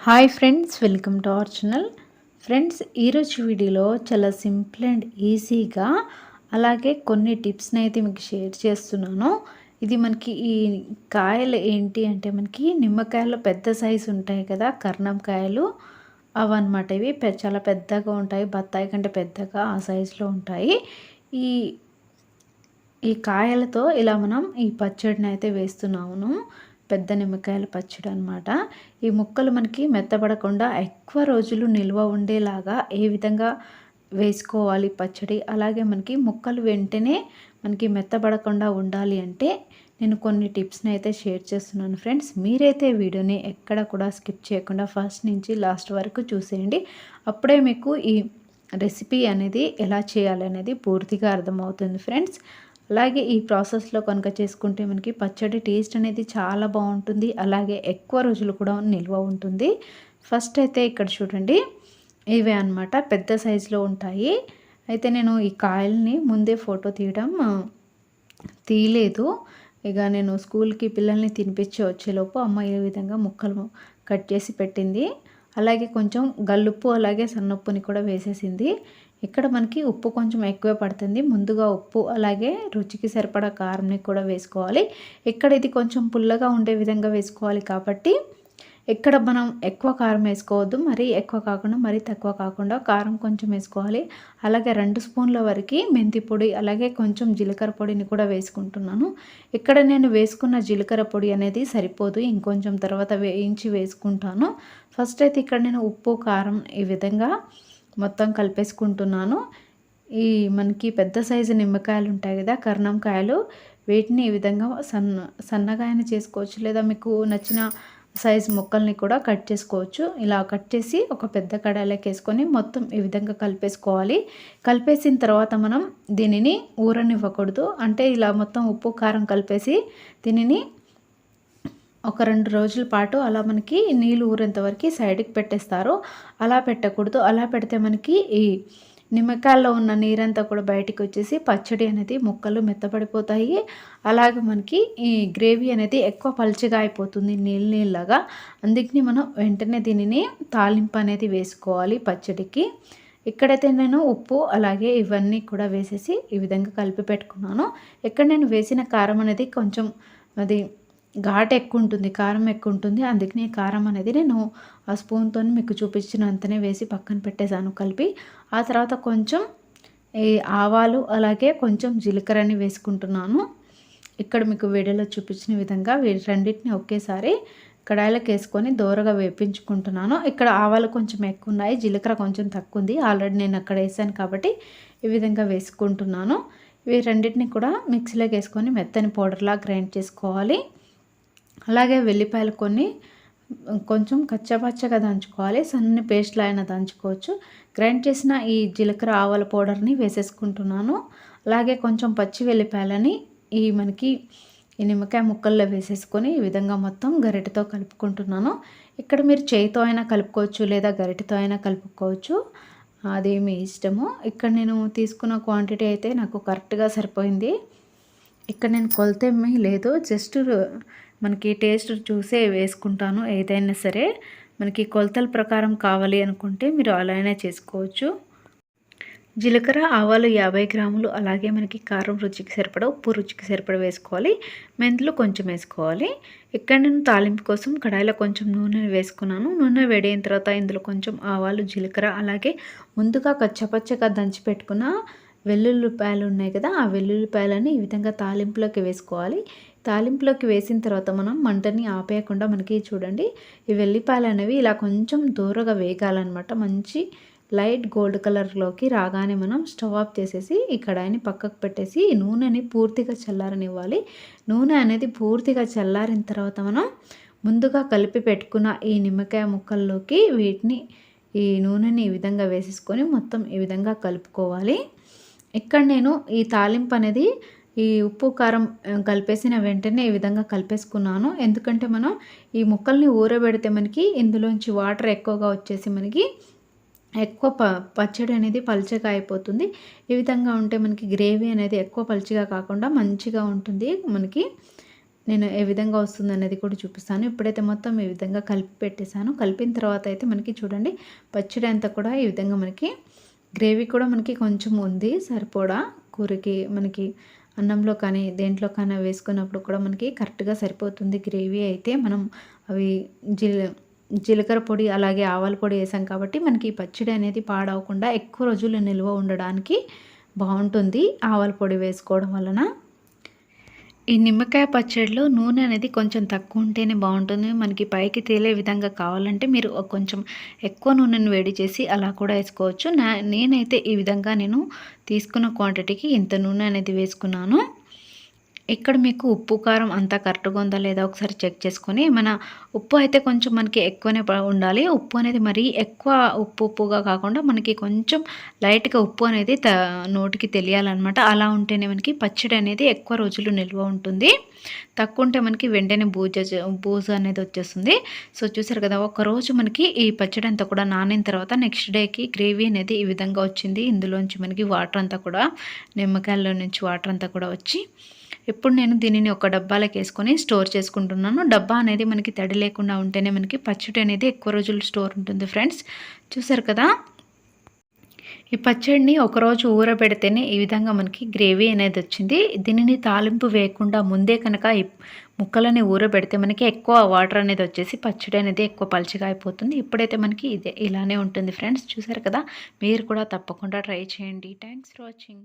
Hi friends welcome to our channel friends ఈరోజు వీడియోలో చాలా సింపుల్ అండ్ ఈజీగా అలాగే కొన్ని టిప్స్ని అయితే మీకు షేర్ చేస్తున్నాను. ఇది మనకి ఈ కాయలు ఏంటి అంటే మనకి నిమ్మకాయలు పెద్ద సైజు ఉంటాయి కదా కర్ణం కాయలు. అవన్నమాట ఇవి చాలా పెద్దగా ఉంటాయి బత్తాయి కంటే పెద్దగా ఆ సైజులో ఉంటాయి. ఈ ఈ కాయలతో ఇలా మనం ఈ పచ్చడిని అయితే వేస్తున్నాము పెద్ద నిమ్మకాయల పచ్చడి అనమాట ఈ ముక్కలు మనకి మెత్తబడకుండా ఎక్కువ రోజులు నిల్వ ఉండేలాగా ఏ విధంగా వేసుకోవాలి పచ్చడి? అలాగే మనకి ముక్కలు వెంటనే మనకి మెత్తబడకుండా ఉండాలి అంటే నేను కొన్ని టిప్స్ని అయితే షేర్ చేస్తున్నాను ఫ్రెండ్స్. మీరైతే వీడియోని ఎక్కడ కూడా స్కిప్ చేయకుండా ఫస్ట్ నుంచి లాస్ట్ వరకు చూసేయండి. అప్పుడే మీకు ఈ రెసిపీ అనేది ఎలా చేయాలనేది పూర్తిగా అర్థమవుతుంది ఫ్రెండ్స్. అలాగే ఈ ప్రాసెస్లో కనుక చేసుకుంటే మనకి పచ్చడి టేస్ట్ అనేది చాలా బాగుంటుంది. అలాగే ఎక్కువ రోజులు కూడా నిల్వ ఉంటుంది. ఫస్ట్ అయితే ఇక్కడ చూడండి ఇవే అన్నమాట పెద్ద సైజులో ఉంటాయి. అయితే నేను ఈ కాయల్ని ముందే ఫోటో తీయడం తీయలేదు. ఇక నేను స్కూల్కి పిల్లల్ని తినిపించి వచ్చేలోపు అమ్మ ఈ విధంగా ముక్కలు కట్ చేసి పెట్టింది. అలాగే కొంచెం గల్లుప్పు అలాగే సన్నప్పుని కూడా వేసేసింది. ఇక్కడ మనకి ఉప్పు కొంచెం ఎక్కువ పడుతుంది. ముందుగా ఉప్పు అలాగే రుచికి సరిపడా కారంని కూడా వేసుకోవాలి. ఇక్కడ ఇది కొంచెం పుల్లగా ఉండే విధంగా వేసుకోవాలి కాబట్టి ఇక్కడ మనం ఎక్కువ కారం వేసుకోవద్దు. మరీ ఎక్కువ కాకుండా మరీ తక్కువ కాకుండా కారం కొంచెం వేసుకోవాలి. అలాగే రెండు స్పూన్ల వరకు మెంతి పొడి అలాగే కొంచెం జీలకర్ర పొడిని కూడా వేసుకుంటున్నాను. ఇక్కడ నేను వేసుకున్న జీలకర్ర పొడి అనేది సరిపోదు. ఇంకొంచెం తర్వాత వేయించి వేసుకుంటాను. ఫస్ట్ అయితే ఇక్కడ నేను ఉప్పు కారం ఈ విధంగా మొత్తం కలిపేసుకుంటున్నాను. ఈ మనకి పెద్ద సైజు నిమ్మకాయలు ఉంటాయి కదా కర్ణం కాయలు. వీటిని ఈ విధంగా సన్న సన్నగా అయినా చేసుకోవచ్చు. లేదా మీకు నచ్చిన సైజు ముక్కల్ని కూడా కట్ చేసుకోవచ్చు. ఇలా కట్ చేసి ఒక పెద్ద కడాయిలోకి వేసుకొని మొత్తం ఈ విధంగా కలిపేసుకోవాలి. కలిపేసిన తర్వాత మనం దీనిని ఊరనివ్వకూడదు. అంటే ఇలా మొత్తం ఉప్పు కారం కలిపేసి దీనిని ఒక రెండు రోజుల పాటు అలా మనకి నీళ్ళు ఊరేంత వరకు సైడ్కి పెట్టేస్తారు. అలా పెట్టకూడదు. అలా పెడితే మనకి ఈ నిమ్మకాయల్లో ఉన్న నీరంతా కూడా బయటికి వచ్చేసి పచ్చడి అనేది ముక్కలు మెత్తపడిపోతాయి. అలాగే మనకి ఈ గ్రేవీ అనేది ఎక్కువ పలుచగా అయిపోతుంది నీళ్ళు నీళ్ళగా అందుకని మనం వెంటనే దీనిని తాలింపు అనేది వేసుకోవాలి పచ్చడికి. ఇక్కడైతే నేను ఉప్పు అలాగే ఇవన్నీ కూడా వేసేసి ఈ విధంగా కలిపి పెట్టుకున్నాను. ఇక్కడ నేను వేసిన కారం అనేది కొంచెం అది ఘాట్ ఎక్కువ ఉంటుంది కారం ఎక్కువ ఉంటుంది అందుకని కారం అనేది నేను ఆ స్పూన్తో మీకు చూపించినంతనే వేసి పక్కన పెట్టేశాను కలిపి. ఆ తర్వాత కొంచెం ఈ ఆవాలు అలాగే కొంచెం జీలకర్రని వేసుకుంటున్నాను. ఇక్కడ మీకు వీడియోలో చూపించిన విధంగా వీ- రెండింటిని ఒకేసారి కడాయిలోకి వేసుకొని దోరగా వేపించుకుంటున్నాను. ఇక్కడ ఆవాలు కొంచెం ఎక్కువ ఉన్నాయి జీలకర్ర కొంచెం తక్కువ ఉంది ఆల్రెడీ నేను అక్కడ వేసాను కాబట్టి ఈ విధంగా వేసుకుంటున్నాను. ఇవి రెండింటిని కూడా మిక్సీలోకి వేసుకొని మెత్తని పౌడర్లా గ్రైండ్ చేసుకోవాలి. అలాగే వెల్లిపాయలు కొన్ని కొంచెం కచ్చపచ్చగా దంచుకోవాలి సన్నని పేస్ట్లా అయినా దంచుకోవచ్చు. గ్రైండ్ చేసిన ఈ జీలకర్ర ఆవాల పౌడర్ని వేసేసుకుంటున్నాను. అలాగే కొంచెం పచ్చి వెల్లిపాయలని ఈ మనకి ఈ నిమ్మకాయ ముక్కల్లో వేసేసుకొని ఈ విధంగా మొత్తం గరిటెతో కలుపుకుంటున్నాను. ఇక్కడ మీరు చేయితో అయినా కలుపుకోవచ్చు లేదా గరిటెతో అయినా కలుపుకోవచ్చు. అది మీ ఇష్టము. ఇక్కడ నేను తీసుకున్న క్వాంటిటీ అయితే నాకు కరెక్ట్గా సరిపోయింది. ఇక్కడ నేను కొలత ఏమీ లేదు. జస్ట్ మనకి టేస్ట్ చూసే వేసుకుంటాను ఏదైనా సరే. మనకి కొలతల ప్రకారం కావాలి అనుకుంటే మీరు అలానే చేసుకోవచ్చు. జీలకర్ర ఆవాలు యాభై గ్రాములు అలాగే మనకి కారం రుచికి సరిపడ ఉప్పు రుచికి సరిపడ వేసుకోవాలి. మెంతులు కొంచెం వేసుకోవాలి. ఇక్కడ నేను తాలింపు కోసం కడాయిలో కొంచెం నూనె వేసుకున్నాను. నూనె వేడైన తర్వాత ఇందులో కొంచెం ఆవాలు జీలకర్ర అలాగే ముందుగా కచ్చపచ్చగా దంచి పెట్టుకున్న వెల్లుల్లిపాయలు ఉన్నాయి కదా ఆ వెల్లుల్లిపాయలని ఈ విధంగా తాలింపులోకి వేసుకోవాలి. తాలింపులోకి వేసిన తర్వాత మనం మంటని ఆపేయకుండా మనకి చూడండి ఈ వెల్లిపాయలు అనేవి ఇలా కొంచెం దూరగా వేగాలన్నమాట. మంచి లైట్ గోల్డ్ కలర్లోకి రాగానే మనం స్టవ్ ఆఫ్ చేసేసి ఈ కడాయిని పక్కకు పెట్టేసి నూనెని పూర్తిగా చల్లారనివ్వాలి. నూనె అనేది పూర్తిగా చల్లారిన తర్వాత మనం ముందుగా కలిపి పెట్టుకున్న ఈ నిమ్మకాయ ముక్కల్లోకి వీటిని ఈ నూనెని ఈ విధంగా వేసేసుకొని మొత్తం ఈ విధంగా కలుపుకోవాలి. ఇక్కడ నేను ఈ తాలింపు అనేది ఈ ఉప్పు కారం కలిపేసిన వెంటనే ఈ విధంగా కలిపేసుకున్నాను. ఎందుకంటే మనం ఈ ముక్కల్ని ఊరబెడితే మనకి ఇందులోంచి వాటర్ ఎక్కువగా వచ్చేసి మనకి ఎక్కువ ప పచ్చడి అనేది పలుచగా అయిపోతుంది. ఈ విధంగా ఉంటే మనకి గ్రేవీ అనేది ఎక్కువ పలుచగా కాకుండా మంచిగా ఉంటుంది. మనకి నేను ఏ విధంగా వస్తుంది అనేది కూడా చూపిస్తాను. ఇప్పుడైతే మొత్తం ఈ విధంగా కలిపి పెట్టేశాను. కలిపిన తర్వాత అయితే మనకి చూడండి పచ్చడి అంతా కూడా ఈ విధంగా మనకి గ్రేవీ కూడా మనకి కొంచెం ఉంది సరిపోడా? కూరకి మనకి అన్నంలో కానీ దేంట్లో కానీ వేసుకున్నప్పుడు కూడా మనకి కరెక్ట్గా సరిపోతుంది గ్రేవీ అయితే. మనం అవి జీల జీలకర్ర పొడి అలాగే ఆవాల పొడి వేసాం కాబట్టి మనకి పచ్చడి అనేది పాడవకుండా ఎక్కువ రోజులు నిల్వ ఉండడానికి బాగుంటుంది ఆవాల పొడి వేసుకోవడం వలన. ఈ నిమ్మకాయ పచ్చడిలో నూనె అనేది కొంచెం తక్కువ ఉంటేనే బాగుంటుంది. మనకి పైకి తేలే విధంగా కావాలంటే మీరు కొంచెం ఎక్కువ నూనెను వేడి చేసి అలా కూడా వేసుకోవచ్చు. నా నేనైతే ఈ విధంగా నేను తీసుకున్న క్వాంటిటీకి ఇంత నూనె అనేది వేసుకున్నాను. ఇక్కడ మీకు ఉప్పు కారం అంతా కరెక్ట్గా ఉందా లేదా ఒకసారి చెక్ చేసుకొని మన ఉప్పు అయితే కొంచెం మనకి ఎక్కువనే ఉండాలి. ఉప్పు అనేది మరీ ఎక్కువ ఉప్పు ఉప్పుగా కాకుండా మనకి కొంచెం లైట్గా ఉప్పు అనేది త నోటికి తెలియాలన్నమాట. అలా ఉంటేనే మనకి పచ్చడి అనేది ఎక్కువ రోజులు నిల్వ ఉంటుంది. తక్కువ ఉంటే మనకి వెంటనే బూజ బూజ అనేది వచ్చేస్తుంది. సో చూసారు కదా ఒకరోజు మనకి ఈ పచ్చడి అంతా కూడా నానిన తర్వాత నెక్స్ట్ డేకి గ్రేవీ అనేది ఈ విధంగా వచ్చింది. ఇందులోంచి మనకి వాటర్ అంతా కూడా నిమ్మకాయల్లో నుంచి వాటర్ అంతా కూడా వచ్చి ఇప్పుడు నేను దీనిని ఒక డబ్బాలకు వేసుకొని స్టోర్ చేసుకుంటున్నాను. డబ్బా అనేది మనకి తడి లేకుండా ఉంటేనే మనకి పచ్చడి అనేది ఎక్కువ రోజులు స్టోర్ ఉంటుంది ఫ్రెండ్స్. చూసారు కదా? ఈ పచ్చడిని ఒకరోజు ఊరబెడితేనే ఈ విధంగా మనకి గ్రేవీ అనేది వచ్చింది. దీనిని తాలింపు వేయకుండా ముందే కనుక ఈ ముక్కలని ఊరబెడితే మనకి ఎక్కువ వాటర్ అనేది వచ్చేసి పచ్చడి అనేది ఎక్కువ పలుచగా అయిపోతుంది. ఇప్పుడైతే మనకి ఇదే ఇలానే ఉంటుంది ఫ్రెండ్స్. చూసారు కదా? మీరు కూడా తప్పకుండా ట్రై చేయండి. Thanks for watching